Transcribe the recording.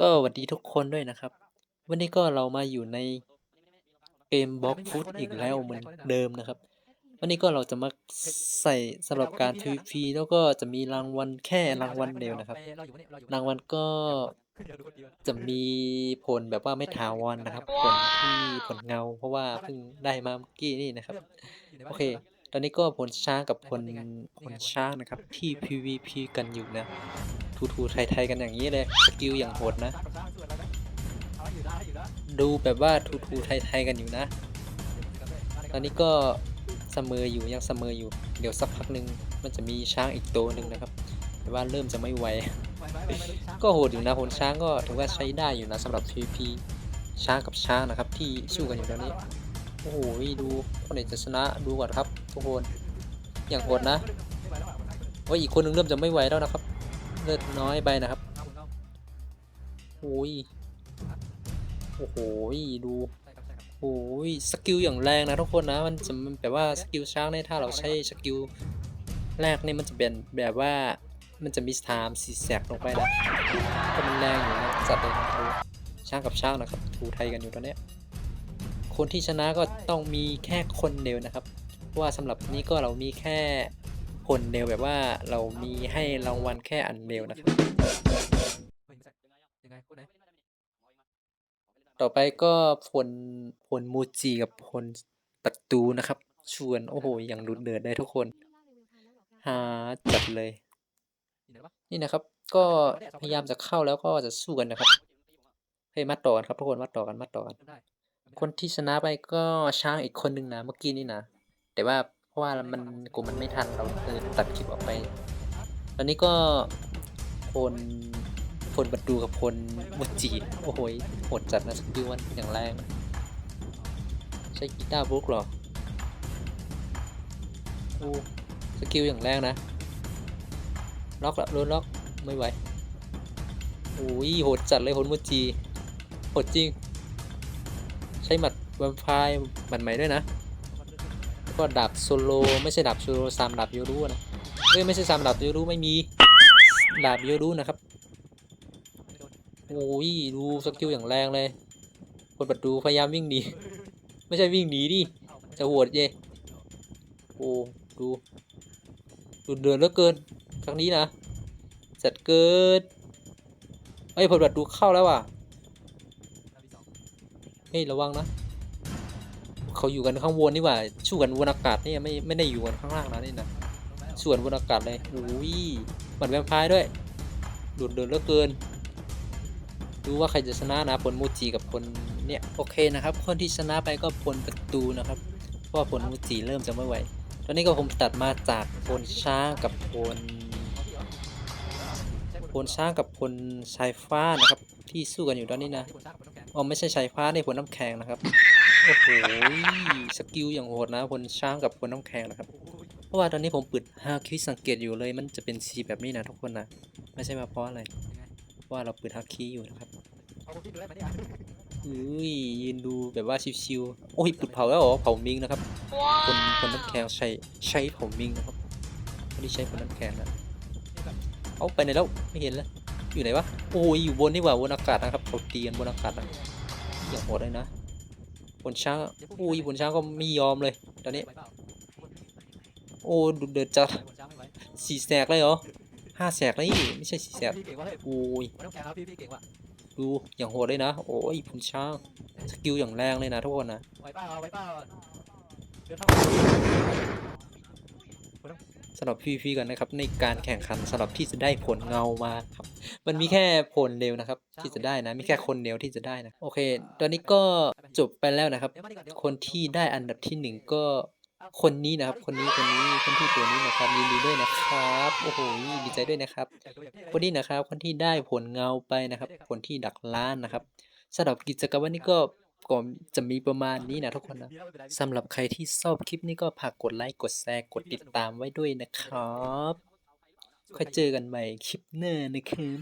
ก็สวัสดีทุกคนด้วยนะครับ วันนี้ก็เรามาอยู่ในเกมบล็อกฟุตอีกแล้วเหมือนเดิมนะครับ วันนี้ก็เราจะมาใส่สำหรับการ PVP แล้วก็จะมีรางวัลแค่รางวัลเดียวนะครับ รางวัลก็จะมีผลแบบว่าไม่ถาวรนะครับ ผลที่ผลเงา เพราะว่าเพิ่งได้มาเมื่อกี้นี่นะครับ โอเค ตอนนี้ก็ผลช้างกับผลผลช้างนะครับ ที่ PVP กันอยู่นะ ทูทูไทยๆกันอย่างนี้เลยสกิลอย่างโหดนะ ดูแบบว่าทูทูไทยๆกันอยู่นะ ตอนนี้ก็เสมออยู่ยังเสมออยู่ เดี๋ยวสักพักหนึ่งมันจะมีช้างอีกตัวหนึ่งนะครับ แต่ว่าเริ่มจะไม่ไหวก็โหดอยู่นะผลช้างก็ถือว่าใช้ได้อยู่นะสำหรับ PVP ช้างกับช้างนะครับ ที่สู้กันอยู่ตอนนี้ โอ้โหดูคนไหนจะชนะดูก่อนครับทุกคนอย่างโหดนะโอ้ยอีกคนนึงเริ่มจะไม่ไหวแล้วนะครับ ลือดน้อยไปนะครับโอ้ยโอ้โหดูโอ้ยสกิลอย่างแรงนะทุกคนนะมันจะมันแบบว่าสกิลช้างเนี่ยถ้าเราใช้สกิลแรกนี่มันจะเป็นแบบว่ามันจะมีสามสีแสกลงไปนะก็มันแรงอยู่นะจัดเลยนะดูช้างกับช้างนะครับถูไทยกันอยู่ตอนนี้คนที่ชนะก็ต้องมีแค่คนเดียวนะครับ ว่าสำหรับนี้ก็เรามีแค่ คนเดียวแบบว่าเรามีให้รางวัลแค่อันเดียวนะครับ ต่อไปก็พลพลมูจิกับพลประตูนะครับ ชวนโอ้โหอย่างรุนเดือดได้ทุกคน หาจัดเลย นี่นะครับ ก็พยายามจะเข้าแล้วก็จะสู้กันนะครับให้มัดต่อกันครับทุกคนมัดต่อกันมัดต่อกัน คนที่ชนะไปก็ช้างอีกคนนึงนะเมื่อกี้นี่นะ แต่ว่า ราะว่ามันกูมันไม่ทันเราเลยตัดคลิปออกไป ตอนนี้ก็พลพลบัดดูกับพลมุจิโอ้โหโหดจัดนะสกิลมันอย่างแรง ใช้กีตาร์บลุกหรอโอ้สกิลอย่างแรงนะ ล็อกละโดนล็อกไม่ไหวโอ้ยโหดจัดเลยพลมุจิโหดจริง ใช้หมัดแวมไพร์หมัดใหม่ด้วยนะ ก็ดาบโซโลไม่ใช่ดาบโซโลซามดาบโยรุนะเอ้ยไม่ใช่ซามดาบโยรุไม่มีดาบโยรุนะครับโอ้ยดูสกิลอย่างแรงเลยคนบัดดูพยายามวิ่งหนีไม่ใช่วิ่งหนีดิจะโหดเย่โอ้ดูดูเดือดเหลือเกินครั้งนี้นะจัดเกินเฮ้ยผลบัดดูเข้าแล้วว่ะเฮ้ยระวังนะ เขาอยู่กันข้างบนนี่หว่าสู้กันบนอากาศนี่ไม่ไม่ได้อยู่กันข้างล่างนะนี่นะส่วนบนอากาศเลยอุ้ยบัดแวมไพร์ด้วยดุดเดือดเหลือเกิน ดูว่าใครจะชนะนะผลมูจิกับผลเนี่ยโอเคนะครับ คนที่ชนะไปก็ผลประตูนะครับเพราะผลมูจิเริ่มจะไม่ไหวตอนนี้ก็ผมตัดมาจากผลช้างกับผล ลช้างกับผลสายฟ้านะครับ ที่สู้กันอยู่ตอนนี้นะอ๋อไม่ใช่สายฟ้าในผลน้ำแข็งนะครับโอ้โหสกิลอย่างโหดนะผลช้างกับผลน้ำแข็งนะครับ เพราะว่าตอนนี้ผมเปิดฮาคิสังเกตอยู่เลย มันจะเป็นสีแบบนี้นะทุกคนนะไม่ใช่มาเพราะอะไรเพราะว่าเราเปิดฮาคิอยู่นะครับอุ้ยยืนดูแบบว่าชิวๆโอ้ยปุดเผาแล้วเหรอเผามิงนะครับคนคนน้ำแข็งใช้ใช้เผามิงนะครับไม่ได้ใช้ผลน้ำแข็งนะ เอาไปไหนแล้วไม่เห็นแล้วอยู่ไหนวะโอ้ยอยู่บนนี่หว่าบนอากาศนะครับเขาตีกันบนอากาศนะอย่างโหดเลยนะบนช้างโอ้ยบนช้างก็ไม่ยอมเลย ตอนนี้ โอ้ดุเดือดจัดสี่แสกเลยเหรอห้าแสกเลยไม่ใช่สี่แสกโอ้ยดูอย่างโหดเลยนะ โอ้ยบนช้างสกิลอย่างแรงเลยนะทุกคนนะ สำหรับพี่พี่กันนะครับในการแข่งขันสำหรับที่จะได้ผลเงามาครับ มันมีแค่ผลเดียวนะครับ ที่จะได้นะมีแค่คนเดียวที่จะได้นะโอเค ตอนนี้ก็จบไปแล้วนะครับ คนที่ได้อันดับที่หนึ่งก็คนนี้นะครับ คนนี้คนนี้คนที่ตัวนี้นะครับยินดีด้วยนะครับโอ้โหดีใจด้วยนะครับ คนนี้นะครับคนที่ได้ผลเงาไปนะครับผลที่ดักล้านนะครับสำหรับกิจกรรมวันนี้ก็ ก็จะมีประมาณนี้นะทุกคนนะสำหรับใครที่ชอบคลิปนี้ก็ฝากกดไลค์กดแชร์กดติดตามไว้ด้วยนะครับ ค่อยเจอกันใหม่คลิปหน้านะครับ